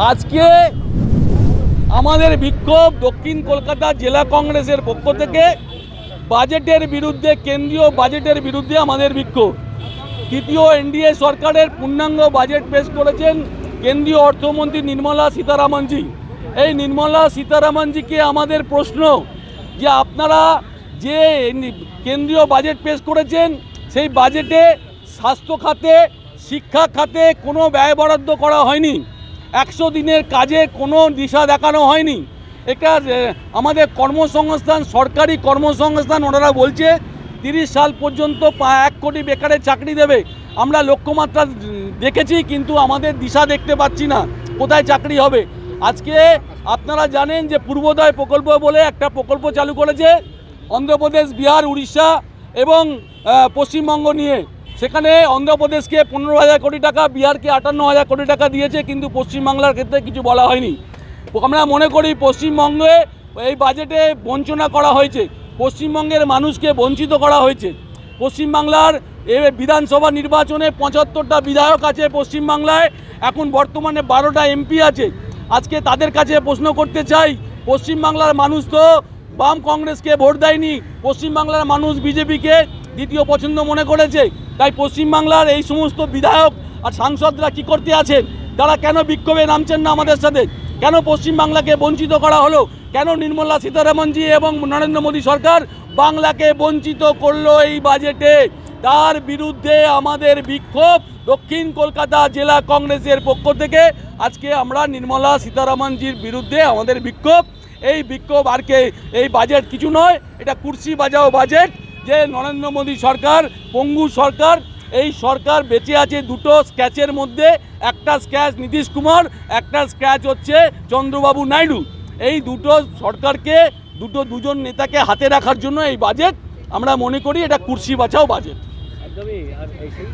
আজকে আমাদের বিক্ষোভ দক্ষিণ কলকাতা জেলা কংগ্রেসের পক্ষ থেকে বাজেটের বিরুদ্ধে, কেন্দ্রীয় বাজেটের বিরুদ্ধে আমাদের বিক্ষোভ। তৃতীয় এনডিএ সরকারের পূর্ণাঙ্গ বাজেট পেশ করেছেন কেন্দ্রীয় অর্থমন্ত্রী নির্মলা সীতারামনজি এই নির্মলা সীতারামনজিকে আমাদের প্রশ্ন যে আপনারা যে কেন্দ্রীয় বাজেট পেশ করেছেন, সেই বাজেটে স্বাস্থ্য খাতে, শিক্ষা খাতে কোনো ব্যয় বরাদ্দ করা হয়নি। একশো দিনের কাজে কোনো দিশা দেখানো হয়নি। এটা আমাদের কর্মসংস্থান, সরকারি কর্মসংস্থান ওনারা বলছে, তিরিশ সাল পর্যন্ত এক কোটি বেকারের চাকরি দেবে। আমরা লক্ষ্যমাত্রা দেখেছি, কিন্তু আমাদের দিশা দেখতে পাচ্ছি না, কোথায় চাকরি হবে। আজকে আপনারা জানেন যে পূর্বোদয় প্রকল্প বলে একটা প্রকল্প চালু করেছে, অন্ধ্রপ্রদেশ, বিহার, উড়িষ্যা এবং পশ্চিমবঙ্গ নিয়ে। সেখানে অন্ধ্রপ্রদেশকে পনেরো হাজার কোটি টাকা, বিহারকে আটান্ন হাজার কোটি টাকা দিয়েছে, কিন্তু পশ্চিমবাংলার ক্ষেত্রে কিছু বলা হয়নি। আমরা মনে করি পশ্চিমবঙ্গে এই বাজেটে বঞ্চনা করা হয়েছে, পশ্চিমবঙ্গের মানুষকে বঞ্চিত করা হয়েছে। পশ্চিমবাংলার এ বিধানসভা নির্বাচনে পঁচাত্তরটা বিধায়ক আছে পশ্চিমবাংলায়, এখন বর্তমানে বারোটা এমপি আছে। আজকে তাদের কাছে প্রশ্ন করতে চাই, পশ্চিমবাংলার মানুষ তো বাম কংগ্রেসকে ভোট দেয়নি। পশ্চিমবাংলার মানুষ বিজেপিকে দ্বিতীয় পছন্দ মনে করেছে। তাই পশ্চিমবাংলার এই সমস্ত বিধায়ক আর সাংসদরা কি করতে আছেন? তারা কেন বিক্ষোভে নামছেন না আমাদের সাথে? কেন পশ্চিমবাংলাকে বঞ্চিত করা হলো? কেন নির্মলা সীতারামনজি এবং নরেন্দ্র মোদী সরকার বাংলাকে বঞ্চিত করল এই বাজেটে? তার বিরুদ্ধে আমাদের বিক্ষোভ দক্ষিণ কলকাতা জেলা কংগ্রেসের পক্ষ থেকে আজকে আমরা নির্মলা সীতারামনজির বিরুদ্ধে আমাদের বিক্ষোভ। এই বিক্ষোভ আর কে, এই বাজেট কিছু নয়, এটা কুর্সি বাজাও বাজেট যে নরেন্দ্র মোদী সরকার, পঙ্গু সরকার, এই সরকার বেঁচে আছে দুটো স্ক্যাচের মধ্যে, একটা স্ক্যাচ নীতিশ কুমার, একটা স্ক্যাচ হচ্ছে চন্দ্রবাবু নাইডু। এই দুটো সরকারকে, দুটো দুজন নেতাকে হাতে রাখার জন্য এই বাজেট আমরা মনে করি এটা কুর্সি বাঁচাও বাজেট একদমই